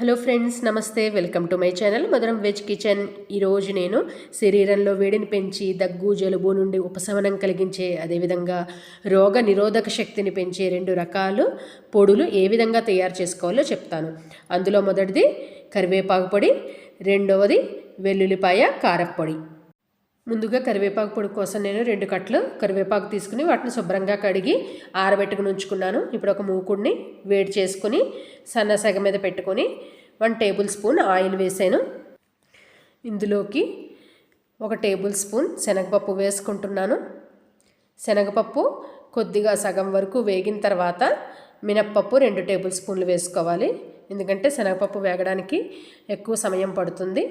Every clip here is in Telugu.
హలో ఫ్రెండ్స్ నమస్తే. Welcome to my channel Madhuram veg kitchen. ఈరోజు నేను శరీరంలో వేడిని పెంచి దగ్గు జలుబు నుండి ఉపశమనం కలిగించే అదేవిధంగా రోగ నిరోధక శక్తిని పెంచే రెండు రకాలు పొడులు ఏ విధంగా తయారు చేసుకోవాలో చెప్తాను. అందులో మొదటిది కరివేపాకు పొడి రెండవది వెల్లుల్లిపాయ కారప్పొడి ముందుగా కరివేపాకు పొడి కోసం నేను రెండు కట్టలు కరివేపాకు తీసుకుని వాటిని శుభ్రంగా కడిగి ఆరబెట్టుకుని ఉంచుకున్నాను. ఇప్పుడు ఒక మూకుడిని వేడి చేసుకుని సన్న సెగ మీద పెట్టుకొని వన్ టేబుల్ స్పూన్ ఆయిల్ వేసాను. ఇందులోకి ఒక టేబుల్ స్పూన్ శనగపప్పు వేసుకుంటున్నాను. శనగపప్పు కొద్దిగా సగం వరకు వేగిన తర్వాత మినప్పప్పు రెండు టేబుల్ స్పూన్లు వేసుకోవాలి. ఎందుకంటే శనగపప్పు వేగడానికి ఎక్కువ సమయం పడుతుంది.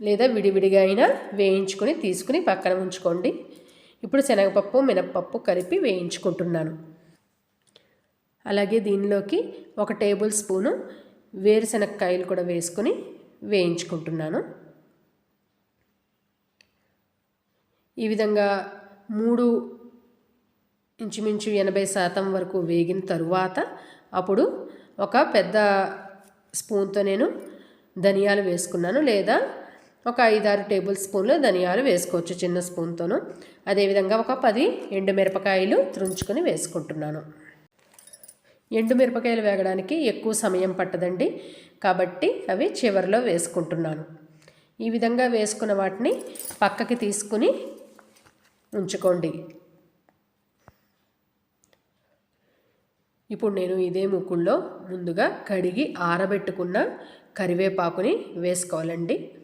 లేదా విడివిడిగా అయినా వేయించుకొని తీసుకుని పక్కన ఉంచుకోండి. ఇప్పుడు శనగపప్పు మినప్పప్పు కలిపి వేయించుకుంటున్నాను. అలాగే దీనిలోకి ఒక టేబుల్ స్పూను వేరుశనగకాయలు కూడా వేసుకొని వేయించుకుంటున్నాను. ఈ విధంగా మూడు ఇంచుమించు ఎనభై శాతం వరకు వేగిన తరువాత అప్పుడు ఒక పెద్ద స్పూన్తో నేను ధనియాలు వేసుకున్నాను లేదా ఒక ఐదారు టేబుల్ స్పూన్లు ధనియాలు వేసుకోవచ్చు చిన్న స్పూన్తోను అదేవిధంగా ఒక పది ఎండుమిరపకాయలు త్రుంచుకొని వేసుకుంటున్నాను. ఎండుమిరపకాయలు వేగడానికి ఎక్కువ సమయం పట్టదండి. కాబట్టి అవి చివరిలో వేసుకుంటున్నాను. ఈ విధంగా వేసుకున్న వాటిని పక్కకి తీసుకుని ఉంచుకోండి. ఇప్పుడు నేను ఇదే ముక్కుల్లో ముందుగా కడిగి ఆరబెట్టుకున్న కరివేపాకుని వేసుకోవాలండి.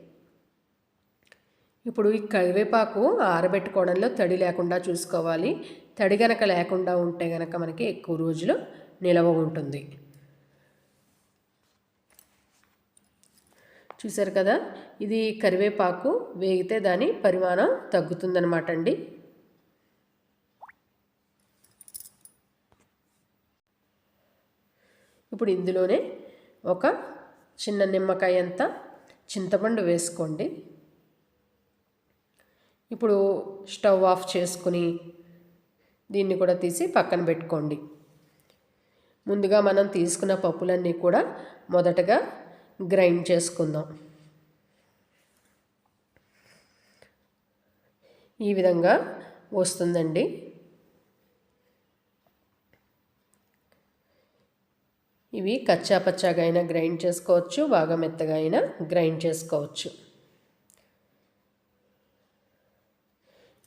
ఇప్పుడు ఈ కరివేపాకు ఆరబెట్టుకోవడంలో తడి లేకుండా చూసుకోవాలి. తడి గనక లేకుండా ఉంటే గనక మనకి ఎక్కువ రోజులు నిలవ ఉంటుంది. చూసారు కదా? ఇది కరివేపాకు వేగితే దాని పరిమాణం తగ్గుతుందనమాట అండి. ఇప్పుడు ఇందులోనే ఒక చిన్న నిమ్మకాయ అంత చింతపండు వేసుకోండి. ఇప్పుడు స్టవ్ ఆఫ్ చేసుకుని దీన్ని కూడా తీసి పక్కన పెట్టుకోండి. ముందుగా మనం తీసుకున్న పప్పులన్నీ కూడా మొదటగా గ్రైండ్ చేసుకుందాం. ఈ విధంగా వస్తుందండి. ఇవి కచ్చా పచ్చాగా అయినా గ్రైండ్ చేసుకోవచ్చు బాగా మెత్తగా అయినా గ్రైండ్ చేసుకోవచ్చు.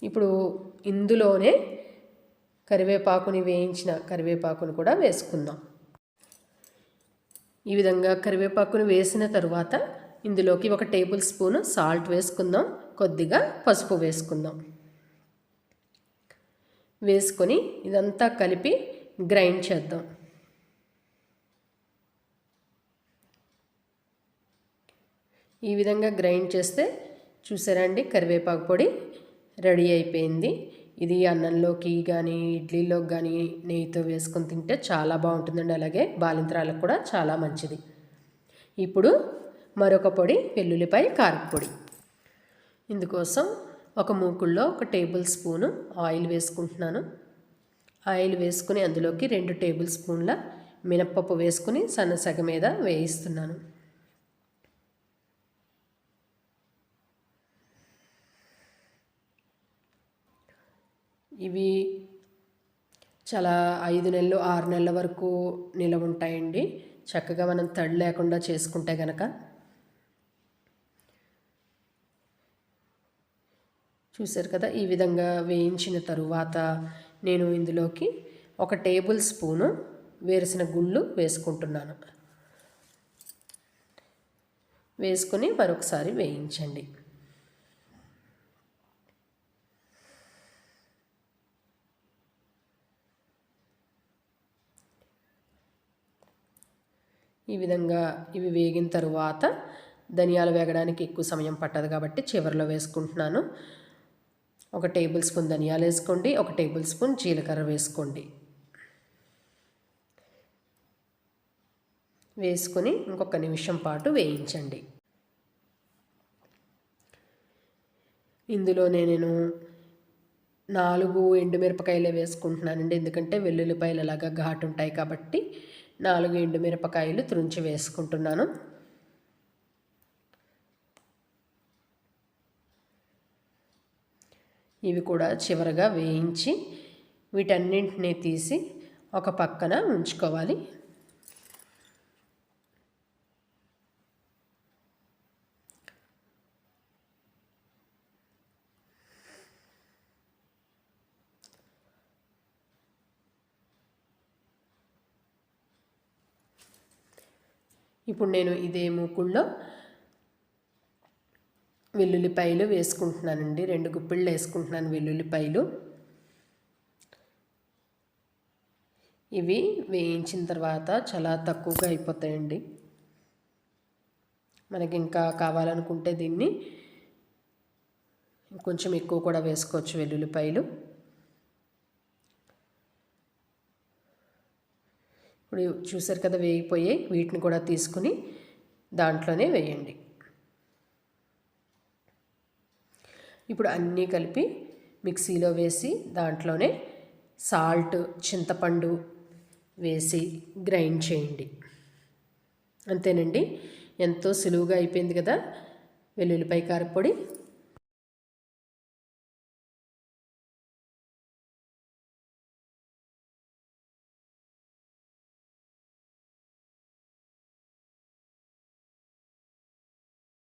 ఇప్పుడు ఇందులోనే కరివేపాకుని వేయించిన కరివేపాకుని కూడా వేసుకుందాం. ఈ విధంగా కరివేపాకుని వేసిన తరువాత ఇందులోకి ఒక టేబుల్ స్పూన్ సాల్ట్ వేసుకుందాం. కొద్దిగా పసుపు వేసుకుందాం. వేసుకొని ఇదంతా కలిపి గ్రైండ్ చేద్దాం. ఈ విధంగా గ్రైండ్ చేస్తే చూసారా అండి కరివేపాకు పొడి? రెడీ అయిపోయింది. ఇది అన్నంలోకి కానీ ఇడ్లీలోకి కానీ నెయ్యితో వేసుకొని తింటే చాలా బాగుంటుందండి. అలాగే బాలింత్రాలకు కూడా చాలా మంచిది. ఇప్పుడు మరొక పొడి వెల్లుల్లిపాయ కారపొడి ఇందుకోసం ఒక మూకుల్లో ఒక టేబుల్ స్పూను ఆయిల్ వేసుకుంటున్నాను. ఆయిల్ వేసుకుని అందులోకి రెండు టేబుల్ స్పూన్ల మినప్పప్పు వేసుకుని సన్నసగ మీద వేయిస్తున్నాను. ఇవి చాలా ఐదు నెలలు ఆరు నెలల వరకు నిలవ ఉంటాయండి. చక్కగా మనం తడి లేకుండా చేసుకుంటే గనక. చూసారు కదా ఈ విధంగా వేయించిన తరువాత నేను ఇందులోకి ఒక టేబుల్ స్పూను వేరుసిన గుళ్ళు వేసుకుంటున్నాను. వేసుకొని మరొకసారి వేయించండి. ఈ విధంగా ఇవి వేగిన తరువాత ధనియాలు వేగడానికి ఎక్కువ సమయం పట్టదు కాబట్టి చివరిలో వేసుకుంటున్నాను. ఒక టేబుల్ స్పూన్ ధనియాలు వేసుకోండి ఒక టేబుల్ స్పూన్ జీలకర్ర వేసుకోండి. వేసుకొని ఇంకొక నిమిషం పాటు వేయించండి. ఇందులో నేను నాలుగు ఎండుమిరపకాయలే వేసుకుంటున్నానండి. ఎందుకంటే వెల్లుల్లిపాయలు అలాగా ఘాటు ఉంటాయి కాబట్టి నాలుగు ఎండు మిరపకాయలు తుంచి వేసుకుంటున్నాను. ఇవి కూడా చివరగా వేయించి వీటన్నింటినీ తీసి ఒక పక్కన ఉంచుకోవాలి. ఇప్పుడు నేను ఇదే మూకుల్లో వెల్లుల్లిపాయలు వేసుకుంటున్నానండి. రెండు గుప్పిళ్ళు వేసుకుంటున్నాను వెల్లుల్లిపాయలు. ఇవి వేయించిన తర్వాత చాలా తక్కువగా అయిపోతాయండి. మనకి ఇంకా కావాలనుకుంటే దీన్ని కొంచెం ఎక్కువ కూడా వేసుకోవచ్చు వెల్లుల్లిపాయలు. ఇప్పుడు చూసారు కదా వేగిపోయాయి వీటిని కూడా తీసుకుని దాంట్లోనే వేయండి. ఇప్పుడు అన్నీ కలిపి మిక్సీలో వేసి దాంట్లోనే సాల్ట్ చింతపండు వేసి గ్రైండ్ చేయండి. అంతేనండి. ఎంతో సులువుగా అయిపోయింది కదా వెల్లుల్లిపాయ కారపొడి.